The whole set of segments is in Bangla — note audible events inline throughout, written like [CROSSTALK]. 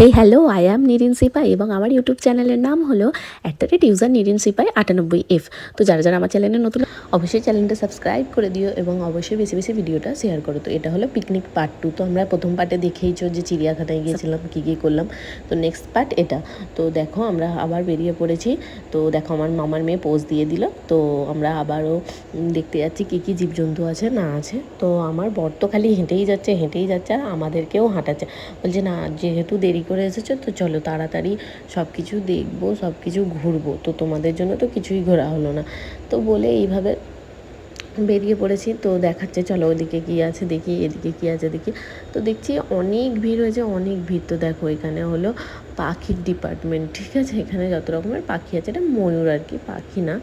হেই হ্যালো আই অ্যাম নিরিন সিপাই এবং আমার ইউটিউব চ্যানেলের নাম হলো at the rate user Nirin Sipai আটানব্বই এফ তো যারা যারা আমার চ্যানেলে নতুন, অবশ্যই চ্যানেলটা সাবস্ক্রাইব করে দিও এবং অবশ্যই বেশি বেশি ভিডিওটা শেয়ার করো। তো এটা হলো পিকনিক পার্ট টু তো আমরা প্রথম পার্টে দেখেইছো যে চিড়িয়াখানায় গিয়েছিলাম, কী কী করলাম। তো নেক্সট পার্ট এটা। তো দেখো, আমরা আবার বেরিয়ে পড়েছি। তো দেখো, আমার মামার মেয়ে পোজ দিয়ে দিল। তো আমরা আবারও দেখতে যাচ্ছি কী কী জীবজন্তু আছে, না আছে। তো আমার বর তো খালি হেঁটেই যাচ্ছে হেঁটেই যাচ্ছে আর আমাদেরকেও হাঁটাচ্ছে। বলছে, না, যেহেতু দেরি করে এসেছ, তো চলো তাড়াতাড়ি সব কিছু দেখব সব কিছু ঘুরবো। তো তোমাদের জন্য তো কিছুই ঘোরা হলো না। তো বলে এইভাবে বেরিয়ে পড়েছি, তো দেখাচ্ছে, চলো ওদিকে কী আছে, দেখি এদিকে কী আছে, দেখি। তো দেখছি অনেক ভিড় হয়েছে, অনেক ভিড়। তো দেখো, এখানে হলো পাখির ডিপার্টমেন্ট, ঠিক আছে? এখানে যত রকমের পাখি আছে, এটা ময়ূর আর কি, পাখি না।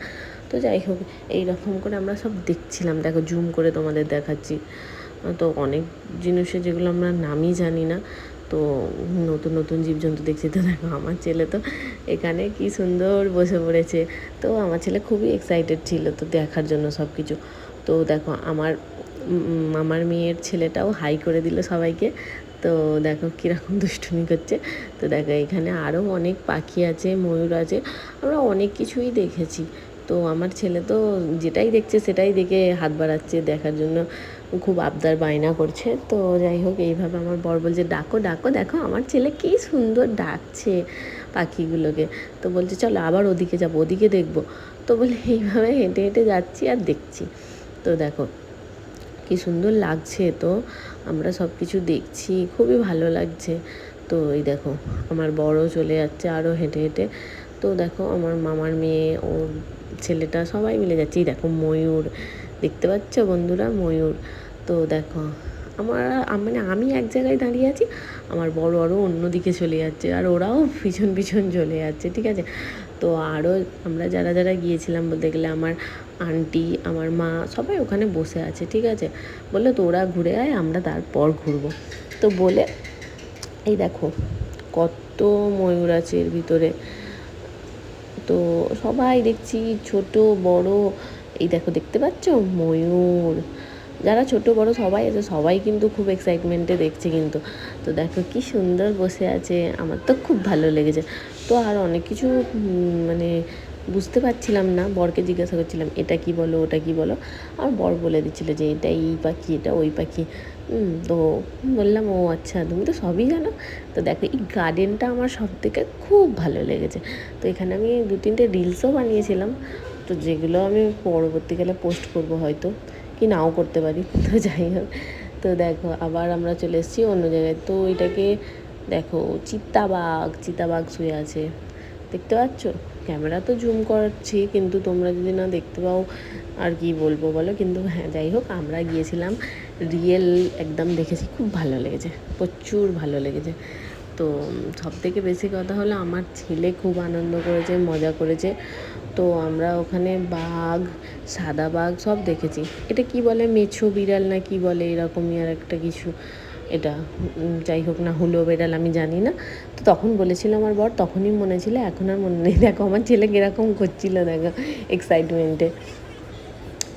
তো যাই হোক, এইরকম করে আমরা সব দেখছিলাম। দেখো, জুম করে তোমাদের দেখাচ্ছি। তো অনেক জিনিসের যেগুলো আমরা নামই জানি না। তো নতুন নতুন জীবজন্তু দেখছি তো দেখো, আমার ছেলে তো এখানে কি সুন্দর বসে পড়েছে। তো আমার ছেলে খুবই এক্সাইটেড ছিল তো দেখার জন্য সব কিছু তো দেখো, আমার আমার মেয়ের ছেলেটাও হাই করে দিল সবাইকে। তো দেখো কীরকম দুষ্টুমি করছে। তো দেখো, এখানে আরও অনেক পাখি আছে, ময়ূর আছে, আমরা অনেক কিছুই দেখেছি। তো আমার ছেলে তো যেটাই দেখছে সেটাই দেখে হাত বাড়াচ্ছে দেখার জন্য। খুব আবদার বায়না করছে। তো যাই হোক, এইভাবে আমার বর বলছে, ডাকো ডাকো, দেখো আমার ছেলে কী সুন্দর ডাকছে পাখিগুলোকে। তো বলছে, চলো আবার ওদিকে যাব, ওদিকে দেখব। তো বলে, এইভাবে হেঁটে হেঁটে যাচ্ছি আর দেখছি। তো দেখো, কি সুন্দর লাগছে তো, আমরা সব কিছু দেখছি, খুবই ভালো লাগছে। তো এই দেখো, আমার বড় চলে যাচ্ছে আরও হেঁটে হেঁটে। তো দেখো, আমার মামার মেয়ে, ওর ছেলেটা সবাই মিলে যাচ্ছে। দেখো, ময়ূর দেখতে পাচ্ছ বন্ধুরা? ময়ূর। তো দেখো, আমার মানে আমি এক জায়গায় দাঁড়িয়ে আছি, আমার বড় আরও অন্যদিকে চলে যাচ্ছে, আর ওরাও পিছন পিছন চলে যাচ্ছে, ঠিক আছে? তো আরও আমরা যারা যারা গিয়েছিলাম বলতে গেলে, আমার আন্টি, আমার মা, সবাই ওখানে বসে আছে, ঠিক আছে? বলল, তোরা ঘুরে আয়, আমরা তারপর ঘুরবো। তো বলে, এই দেখো, কত ময়ূর আছে এর ভিতরে। তো সবাই দেখছি, ছোট, বড় এই দেখো, দেখতে পাচ্ছ? ময়ূর। যারা ছোট, বড় সবাই আছে, সবাই কিন্তু খুব এক্সাইটমেন্টে দেখছে কিন্তু। তো দেখো কি সুন্দর বসে আছে, আমার তো খুব ভালো লেগেছে। তো আর অনেক কিছু মানে বুঝতে পারছিলাম না, বরকে জিজ্ঞাসা করছিলাম, এটা কি বলো, ওটা কি বলো? আর বর বলে দিচ্ছিল যে, এটা এই পাখি, এটা ওই পাখি। তো বললাম, ও আচ্ছা তুমি তো সবই জানো? তো দেখো, এই গার্ডেনটা আমার সব থেকে খুব ভালো লেগেছে। তো এখানে আমি দু তিনটে রিলসও বানিয়েছিলাম। তো যেগুলো আমি পরবর্তীকালে পোস্ট করব হয়তো, কি নাও করতে পারি, তো যাই হোক। তো দেখো, আবার আমরা চলে এসেছি অন্য জায়গায়। তো এটাকে দেখো, চিতাবাঘ চিতাবাঘ শুয়ে আছে। দেখতে পাচ্ছ? ক্যামেরা তো জুম করছি, কিন্তু তোমরা যদি না দেখতে পাও, আর কি বলব বলো? কিন্তু হ্যাঁ যাই হোক, আমরা গিয়েছিলাম রিয়েল একদম দেখেছি, খুব ভালো লেগেছে, প্রচুর ভালো লেগেছে। তো সব থেকে বেশি কথা হলো আমার ছেলে খুব আনন্দ করেছে, মজা করেছে। তো আমরা ওখানে বাঘ, সাদা বাঘ সব দেখেছি। এটা কি বলে, মেছো বিড়াল না কি বলে, এরকমই আর একটা কিছু। এটা যাই হোক না, হুলো বেড়াল আমি জানি না। তো তখন বলেছিল আমার বর, তখনই মনে ছিল, এখন আর মনে নেই। দেখো, আমার ছেলে কীরকম করছিল, দেখো এক্সাইটমেন্টে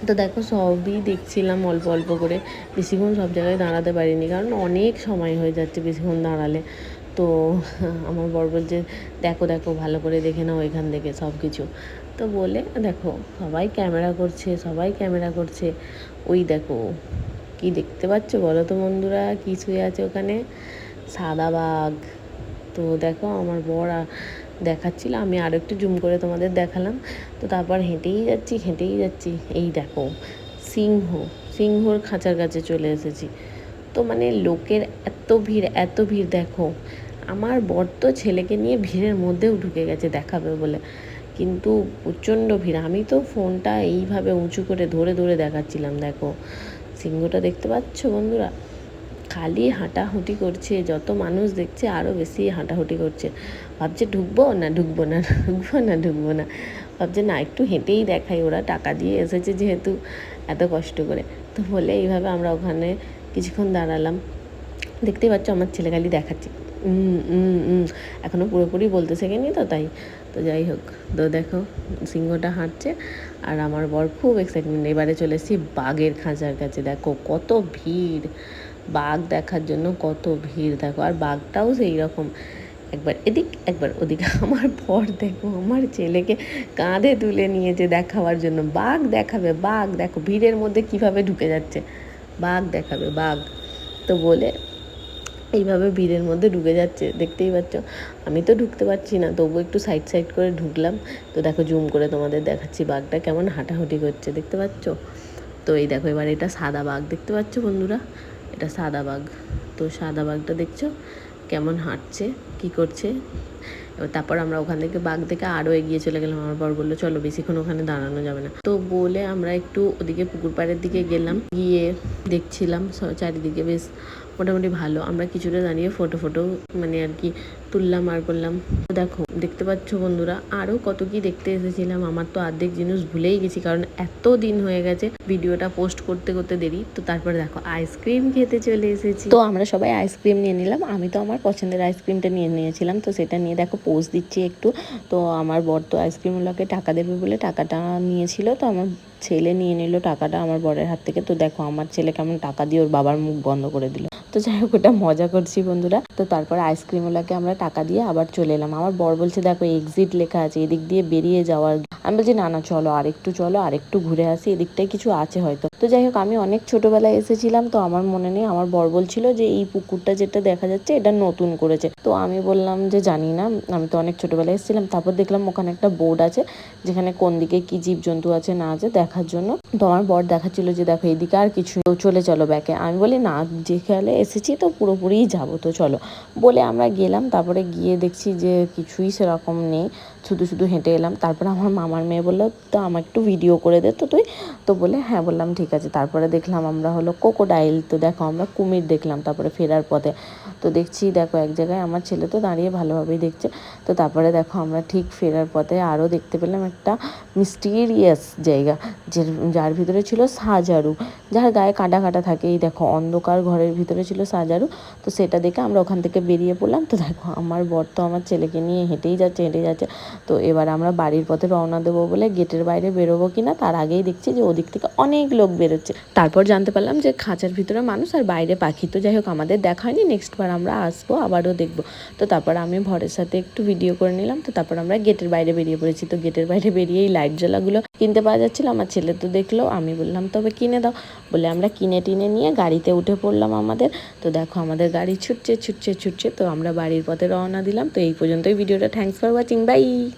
তো দেখো, সবই দেখছিলাম অল্প অল্প করে। বেশিক্ষণ সব জায়গায় দাঁড়াতে পারিনি, কারণ অনেক সময় হয়ে যাচ্ছে বেশিক্ষণ দাঁড়ালে। তো আমার বর বলছে, দেখো দেখো, ভালো করে দেখে নাও এখান থেকে সব কিছু তো বলে, দেখো, সবাই ক্যামেরা করছে, সবাই ক্যামেরা করছে। ওই দেখো, কি দেখতে পাচ্ছ বলো তো বন্ধুরা, কি শুয়ে আছে ওখানে? সাদা বাঘ। তো দেখো, আমার বর দেখাচ্ছিল, আমি আরও একটু জুম করে তোমাদের দেখালাম। তো তারপর হেঁটেই যাচ্ছি হেঁটেই যাচ্ছি। এই দেখো, সিংহ, সিংহর খাঁচার কাছে চলে এসেছি। তো মানে লোকের এত ভিড় এত ভিড়, দেখো। আমার বর তো ছেলেকে নিয়ে ভিড়ের মধ্যেও ঢুকে গেছে দেখাবে বলে। কিন্তু প্রচণ্ড ভিড়। আমি তো ফোনটা এইভাবে উঁচু করে ধরে ধরে দেখাচ্ছিলাম, দেখো। সিংহটা দেখতে পাচ্ছ বন্ধুরা? খালি হাঁটাহুটি করছে, যত মানুষ দেখছে আরও বেশি হাঁটাহুটি করছে। ভাবছে ঢুকবো না ঢুকবো না ঢুকবো না ঢুকবো না। ভাবছে না, একটু হেঁটেই দেখাই, ওরা টাকা দিয়ে এসেছে যেহেতু এত কষ্ট করে। তো বলে এইভাবে আমরা ওখানে কিছুক্ষণ দাঁড়ালাম। দেখতেই পাচ্ছ আমার ছেলে খালি দেখাচ্ছে। এখনও পুরোপুরি বলতে শেখেনি তো, তাই। তো যাই হোক, তো দেখো, সিংহটা হাঁটছে আর আমার বর খুব এক্সাইটমেন্ট এবারে চলে এসেছি বাঘের খাঁচার কাছে। দেখো, কত ভিড়। বাঘ দেখার জন্য কত ভিড়। দেখো, আর বাঘটাও সেই রকম। একবার এদিক, একবার ওদিক। [LAUGHS] আমার পর দেখো, আমার ছেলেকে কাঁধে তুলে নিয়েছে দেখাবার জন্য। বাঘ দেখাবে, বাঘ দেখো, ভিড়ের মধ্যে কীভাবে ঢুকে যাচ্ছে। বাঘ দেখাবে, বাঘ। তো বলে এইভাবে ভিড়ের মধ্যে ঢুকে যাচ্ছে, দেখতেই পাচ্ছ? আমি তো ঢুকতে পারছি না তবু একটু সাইড সাইড করে ঢুকলাম। তো দেখো জুম করে তোমাদের দেখাচ্ছি বাঘটা কেমন হাঁটাহুটি করছে, দেখতে পাচ্ছ? তো এই দেখো, এবার এটা সাদা বাঘ, দেখতে পাচ্ছ বন্ধুরা? এটা সাদা বাঘ। তো সাদা বাঘটা দেখছ? কেমন হাঁটছে, কি করছে? এবার তারপর আমরা ওখান থেকে বাঘ থেকে আরও এগিয়ে চলে গেলাম। আমার বর বলল, চলো, বেশিক্ষণ ওখানে দাঁড়ানো যাবে না। তো বলে আমরা একটু ওদিকে পুকুর পাড়ের দিকে গেলাম। গিয়ে দেখছিলাম চারিদিকে বেশ মোটামুটি ভালো। আমরা কিছুটা দাঁড়িয়ে ফটো ফটো মানে আর কি তুললাম আর করলাম। দেখো, দেখতে পাচ্ছ বন্ধুরা আরও কত কি দেখতে এসেছিলাম। আমার তো অর্ধেক জিনিস ভুলেই গেছি, কারণ এত দিন হয়ে গেছে ভিডিওটা পোস্ট করতে করতে দেরি। তো তারপরে দেখো, আইসক্রিম খেতে চলে এসেছি। তো আমরা সবাই আইসক্রিম নিয়ে নিলাম। আমি তো আমার পছন্দের আইসক্রিমটা নিয়ে নিয়েছিলাম। তো সেটা নিয়ে দেখো, পোস্ট দিচ্ছি একটু। তো আমার বর তো আইসক্রিমগুলোকে টাকা দেবে বলে টাকাটা নিয়েছিল। তো আমার ছেলে নিয়ে নিল টাকাটা আমার বরের হাত থেকে। তো দেখো, আমার ছেলে কেমন টাকা দিয়ে ওর বাবার মুখ বন্ধ করে দিল। তো যাই হোক, ওটা মজা করছি বন্ধুরা। তো তারপর আইসক্রিমওয়ালাকে আমরা টাকা দিয়ে আবার চলে এলাম। আমার বর বলছে, দেখো এক্সিট লেখা আছে, এদিক দিয়ে বেরিয়ে যাওয়ার আমি বলছি, না না, চলো, আরেকটু চলো, আরেকটু ঘুরে আসি। এদিকটায় কিছু আছে হয়তো। তো যাই হোক, আমি অনেক ছোটবেলায় এসেছিলাম, তো আমার মনে নেই, আমার বর বলছিল যে, এই পুকুরটা যেটা দেখা যাচ্ছে, এটা নতুন করেছে। তো আমি বললাম যে, জানি না, আমি তো অনেক ছোটবেলায় এসেছিলাম। তারপর দেখলাম ওখানে একটা বোর্ড আছে, যেখানে কোন দিকে কি জীবজন্তু আছে, না আছে, দেখার জন্য। তো আমার বর দেখাচ্ছিল যে, দেখো এইদিকে আর কিছু চলে চলো ব্যাকে আমি বলি, না যে খেয়ালে এসেছি, তো পুরোপুরিই যাব। তো চলো, বলে আমরা গেলাম, তারপরে গিয়ে দেখছি যে কিছুই সেরকম নেই। শুধু শুধু হেঁটে এলাম। তারপরে আমার মামার মেয়ে বলল, তো আমার একটু ভিডিও করে দে। তো তুই, তো বলে হ্যাঁ বললাম, ঠিক আছে। তারপরে দেখলাম আমরা হলো কোকোডাইল তো দেখো আমরা কুমির দেখলাম তারপরে ফেরার পথে। তো দেখছি, দেখো এক জায়গায় আমার ছেলে তো দাঁড়িয়ে ভালোভাবেই দেখছে। তো তারপরে দেখো আমরা ঠিক ফেরার পথে আরও দেখতে পেলাম একটা মিস্টিরিয়াস জায়গা যে যার ভিতরে ছিল সাজারু, যার গায়ে কাটা কাটা থাকে। এই দেখো, অন্ধকার ঘরের ভিতরে ছিল সাজারু। তো সেটা দেখে আমরা ওখান থেকে বেরিয়ে পড়লাম। তো দেখো, আমার বর তো আমার ছেলেকে নিয়ে হেঁটেই যাচ্ছে হেঁটেই যাচ্ছে। তো এবার আমরা বাড়ির পথে রওনা দেবো বলে গেটের বাইরে বেরোবো কিনা তার আগেই দেখছি যে ওদিক থেকে অনেক লোক বেরোচ্ছে। তারপর জানতে পারলাম যে খাঁচার ভিতরে মানুষ আর বাইরে পাখি। তো যাই হোক, আমাদের দেখা হয়নি। নেক্সট বার আমরা আসব, আবারও দেখব। তো তারপর আমি ভরের সাথে একটু ভিডিও করে নিলাম। তো তারপর আমরা গেটের বাইরে বেরিয়ে পড়েছি। তো গেটের বাইরে বেরিয়েই লাইট জ্বালাগুলো কিনতে পাওয়া যাচ্ছিল। আমার ছেলে তো দেখল। আমি বললাম, তবে কিনে দাও। বলে আমরা কিনে টিনে নিয়ে গাড়িতে উঠে পড়লাম আমাদের। তো দেখো, আমাদের গাড়ি ছুটছে ছুটছে ছুটছে। তো আমরা বাড়ির পথে রওনা দিলাম। তো এই পর্যন্তই। ভিডিওটা thanks for watching bye kasih.